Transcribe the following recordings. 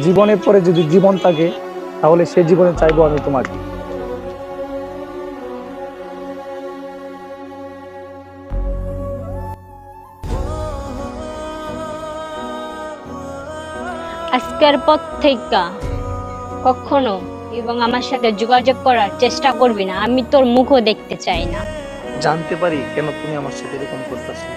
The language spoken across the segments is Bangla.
জীবনের পরে যদি জীবন থাকে তাহলে সে জীবনে চাইব আমি তোমাকে। আজকের পর থেকে কখনো এবং আমার সাথে যোগাযোগ করার চেষ্টা করবি না। আমি তোর মুখও দেখতে চাই না। জানতে পারি কেন তুমি আমার সাথে এরকম করতেছো।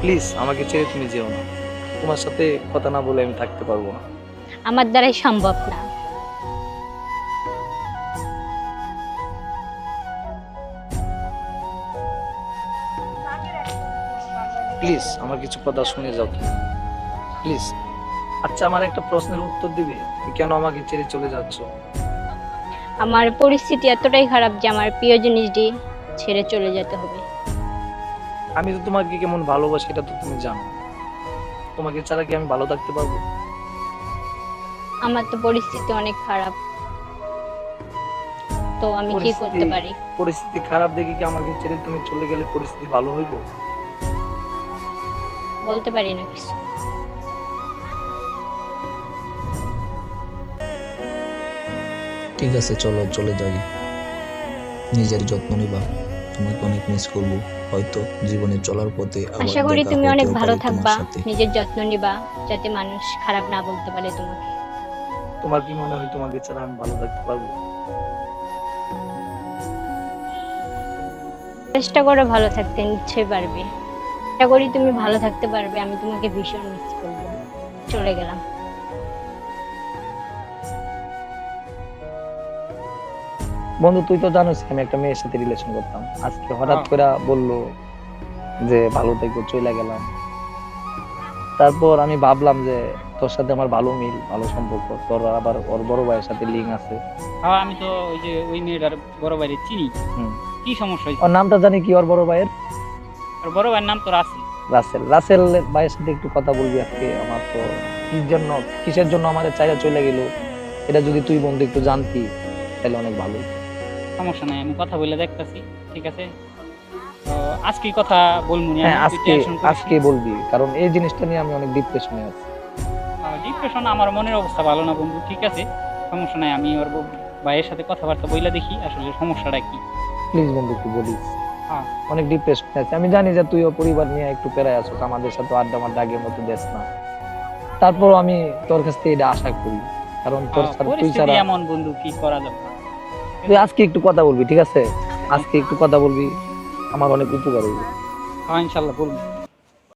প্লিজ আমাকে ছেড়ে তুমি যেও না। তোমার সাথে কথা না বলে আমি থাকতে পারব না। আমার দ্বারাই সম্ভব না। প্লিজ আমার কিছু কথা শুনে যাও তুমি। প্লিজ। আচ্ছা আমার একটা প্রশ্নের উত্তর দিবে। কেন আমাকে ছেড়ে চলে যাচ্ছ? আমার পরিস্থিতি এতটাই খারাপ যে আমার প্রিয় জিনিসটি ছেড়ে চলে যেতে হবে। আমি তো তোমাকে কেমন ভালোবাসি এটা তো তুমি জানো। তোমাকে ছাড়া কি আমি ভালো থাকতে পারব? আমার তো পরিস্থিতি অনেক খারাপ। তো আমি কি করতে পরিস্থিতি- পারি? পরিস্থিতি খারাপ দেখে কি আমাকে ছেড়ে তুমি চলে গেলে পরিস্থিতি ভালো হইব? বলতে পারি না কিছু। ঠিক আছে চলো চলে যাই। নিজের যত্ন নিবা। তোমাকে অনেক মিস করব। হয়তো জীবনে চলার পথে আশা করি তুমি অনেক ভালো থাকবা নিজের যত্ন নিবা যাতে মানুষ খারাপ না বলতে পারে তোমাকে। তোমার কি মনে হয় তোমাকে ছাড়া আমি ভালো থাকতে পারব? চেষ্টা করে ভালো থাকতে নিশ্চয়ই পারবে। আশা করি তুমি ভালো থাকতে পারবে আমি তোমাকে ভীষণ মিস করব। চলে গেলাম। বন্ধু তুই তো জানোস আমি একটা মেয়ের সাথে রিলেশন করতাম। আজকে হঠাৎ হ্যাঁ। করে বলল যে ভালো থেকো চলে গেলাম। তারপর আমি ভাবলাম যে তোর সাথে আমার ভালো মিল ভালো সম্পর্ক। তোর আবার ওর বড় ভাইয়ের সাথে লিঙ্ক আছে। হ্যাঁ আমি তো ওই যে ওই মেয়েটার বড় ভাইয়ের চিনি। কি সমস্যা ওর নামটা জানি কি ওর বড় ভাইয়ের? আর বড় ভাইয়ের নাম তো রাসেল। রাসেল। রাসেল ভাইয়ের সাথে একটু কথা বলবি আজকে। আমার তো কি জন্য কিসের জন্য আমাদের চাইরা চলে গেল? এটা যদি তুই বন্ধু একটু জানতি তাহলে অনেক ভালো। সমস্যা নাই আমি কথা বলে দেখতেছি ঠিক আছে? তো আজকে কথা বলব নি হ্যাঁ আজকে আজকে বলবি কারণ এই জিনিসটা নিয়ে আমি অনেক ডিপ্রেশনে আছি। ডিপ্রেশন আমার মনের অবস্থা ভালো না বন্ধু ঠিক আছে? সমস্যা নাই আমি ওর ভাইয়ের সাথে কথাবার্তা বইলা দেখি আসলে সমস্যাটা কি? প্লিজ বন্ধু একটু বলিস। হ্যাঁ। অনেক ডিপ্রেশনে আছে। আমি জানি যে তুই ও পরিবার নিয়ে একটু পেরায় আছো আমাদের সাথে আড্ডা মাড্ডা আগের মতো দেশ না। তারপর আমি তোর কাছ থেকে এটা আশা করি কারণ তোর হ্যাঁ, ছাড়া- তুই ছাড়া এমন বন্ধু কি করা যাবে? তুই আজকে একটু কথা বলবি, ঠিক আছে? আজকে একটু কথা বলবি, আমার অনেক উপকার হইবে। হ্যাঁ ইনশাল্লাহ বলব